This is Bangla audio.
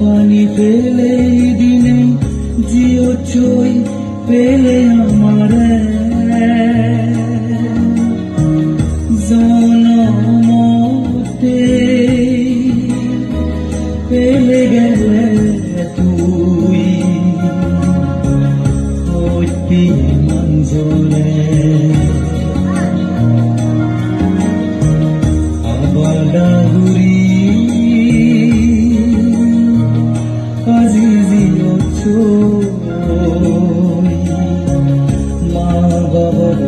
পানি পেলে দিনে জিও চই পেলে আমার। জনমতে পেলে গেলে তুই। হইতি মঞ্জুরে। আবালাগুড়ি আজিজি মা বাবার